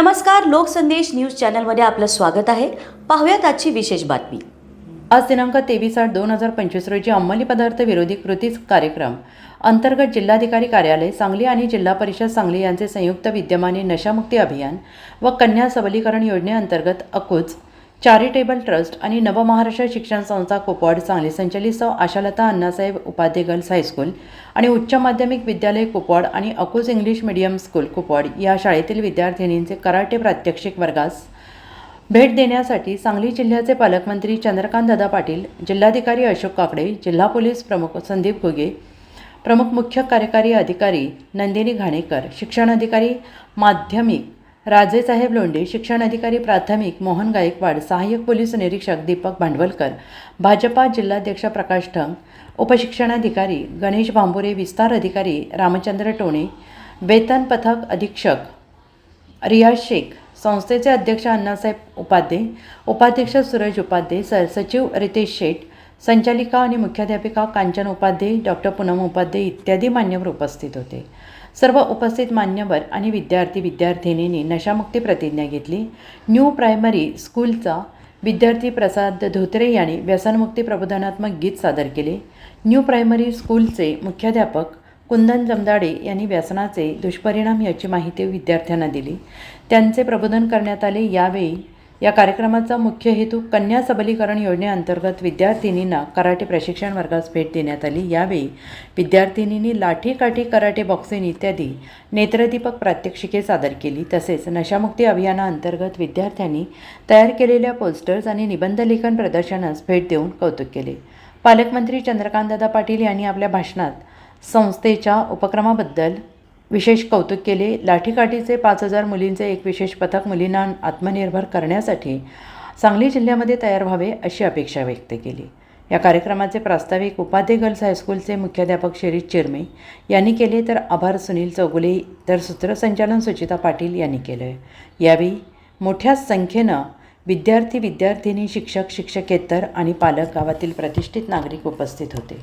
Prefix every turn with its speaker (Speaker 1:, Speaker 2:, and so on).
Speaker 1: नमस्कार लोकसंदेश न्यूज चॅनलमध्ये आपलं स्वागत आहे. पाहूयात आजची विशेष बातमी.
Speaker 2: आज दिनांक तेवीस आठ दोन हजार पंचवीस रोजी अंमली पदार्थ विरोधी कृती कार्यक्रम. अंतर्गत जिल्हाधिकारी कार्यालय सांगली आणि जिल्हा परिषद सांगली यांचे संयुक्त विद्यमाने नशामुक्ती अभियान व कन्या सबलीकरण योजनेअंतर्गत अकूच चॅरिटेबल ट्रस्ट आणि नवमहाराष्ट्र शिक्षण संस्था कोपवाड सांगली संचलित सौ Ashalata Annasaheb Upadhye girls high school आणि उच्च माध्यमिक विद्यालय कुपवाड आणि अकूज इंग्लिश मीडियम स्कूल कुपवाड या शाळेतील विद्यार्थिनींचे कराटे प्रात्यक्षिक वर्गास भेट देण्यासाठी सांगली जिल्ह्याचे पालकमंत्री चंद्रकांत दादा पाटील जिल्हाधिकारी अशोक काकडे जिल्हा पोलीस प्रमुख संदीप घुगे प्रमुख मुख्य कार्यकारी अधिकारी नंदिनी घाणेकर शिक्षण अधिकारी माध्यमिक राजेसाहेब लोंढे शिक्षण अधिकारी प्राथमिक मोहन गायकवाड सहाय्यक पोलीस निरीक्षक दीपक भांडवलकर भाजपा जिल्हाध्यक्ष प्रकाश ठंग उपशिक्षणाधिकारी गणेश भांबुरे विस्तार अधिकारी रामचंद्र टोणे वेतन पथक अधीक्षक रियाज शेख संस्थेचे अध्यक्ष अण्णासाहेब उपाध्ये उपाध्यक्ष सूरज उपाध्ये सरसचिव रितेश शेठ संचालिका आणि मुख्याध्यापिका कांचन उपाध्ये डॉक्टर पूनम उपाध्ये इत्यादी मान्यवर उपस्थित होते. सर्व उपस्थित मान्यवर आणि विद्यार्थी विद्यार्थिनींनी नशामुक्ती प्रतिज्ञा घेतली. न्यू प्रायमरी स्कूलचा विद्यार्थी प्रसाद धोत्रे यांनी व्यसनमुक्ती प्रबोधनात्मक गीत सादर केले. न्यू प्रायमरी स्कूलचे मुख्याध्यापक कुंदन जमदाडे यांनी व्यसनाचे दुष्परिणाम याची माहिती विद्यार्थ्यांना दिली. त्यांचे प्रबोधन करण्यात आले. यावेळी या कार्यक्रमाचा मुख्य हेतू कन्या सबलीकरण योजनेअंतर्गत विद्यार्थिनींना कराटे प्रशिक्षण वर्गास भेट देण्यात आली. यावेळी विद्यार्थिनींनी लाठीकाठी कराटे बॉक्सिंग इत्यादी नेत्रदीपक प्रात्यक्षिके सादर केली. तसेच नशामुक्ती अभियानाअंतर्गत विद्यार्थ्यांनी तयार केलेल्या पोस्टर्स आणि निबंधलेखन प्रदर्शनास भेट देऊन कौतुक केले. पालकमंत्री चंद्रकांतदादा पाटील यांनी आपल्या भाषणात संस्थेच्या उपक्रमाबद्दल विशेष कौतुक केले. लाठीकाठीचे पाच हजार मुलींचे एक विशेष पथक मुलींना आत्मनिर्भर करण्यासाठी सांगली जिल्ह्यामध्ये तयार व्हावे अशी अपेक्षा व्यक्त केली. या कार्यक्रमाचे प्रास्ताविक उपाध्ये गर्ल्स हायस्कूलचे मुख्याध्यापक शिरीष चिरमे यांनी केले तर आभार सुनील चौगुले तर सूत्रसंचालन सुचिता पाटील यांनी केलं. यावेळी मोठ्या संख्येनं विद्यार्थी विद्यार्थिनी शिक्षक शिक्षकेतर आणि पालक गावातील प्रतिष्ठित नागरिक उपस्थित होते.